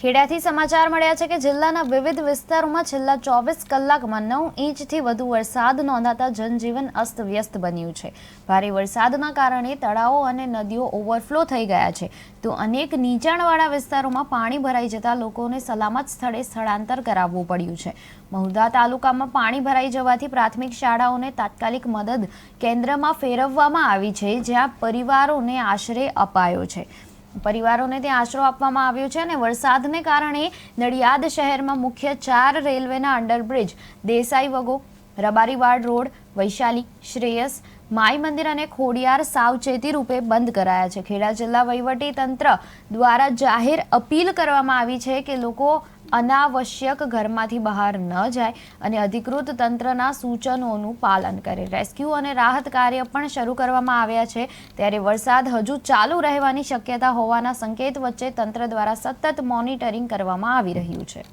ખેડાથી સમાચાર મળ્યા છે કે જિલ્લાના વિવિધ વિસ્તારોમાં છેલ્લા ચોવીસ કલાકમાં નવ ઇંચથી વધુ વરસાદ નોંધાતા જનજીવન અસ્તવ્યસ્ત બન્યું છે. ભારે વરસાદના કારણે તળાવો અને નદીઓ ઓવરફ્લો થઈ ગયા છે. તો અનેક નીચાણવાળા વિસ્તારોમાં પાણી ભરાઈ જતા લોકોને સલામત સ્થળે સ્થળાંતર કરાવવું પડ્યું છે. મહુધા તાલુકામાં પાણી ભરાઈ જવાથી પ્રાથમિક શાળાઓને તાત્કાલિક મદદ કેન્દ્રમાં ફેરવવામાં આવી છે, જ્યાં પરિવારોને આશરે અપાયો છે. પરિવારોને ત્યાં આશરો આપવામાં આવ્યો છે અને વરસાદને કારણે નડિયાદ શહેરમાં મુખ્ય ચાર રેલવેના અંડરબ્રિજ, દેસાઈ વગો, રબારીવાડ રોડ, વૈશાલી, શ્રેયસ, માઈ મંદિર અને ખોડિયાર સાવચેતી રૂપે બંધ કરાયા છે. ખેડા જિલ્લા વહીવટી તંત્ર દ્વારા જાહેર અપીલ કરવામાં આવી છે કે લોકો અનાવશ્યક ઘરમાંથી બહાર ન જાય અને અધિકૃત તંત્રના સૂચનોનું પાલન કરે. રેસ્ક્યુ અને રાહત કાર્ય પણ શરૂ કરવામાં આવ્યા છે. ત્યારે વરસાદ હજુ ચાલુ રહેવાની શક્યતા હોવાના સંકેત વચ્ચે તંત્ર દ્વારા સતત મોનિટરિંગ કરવામાં આવી રહ્યું છે.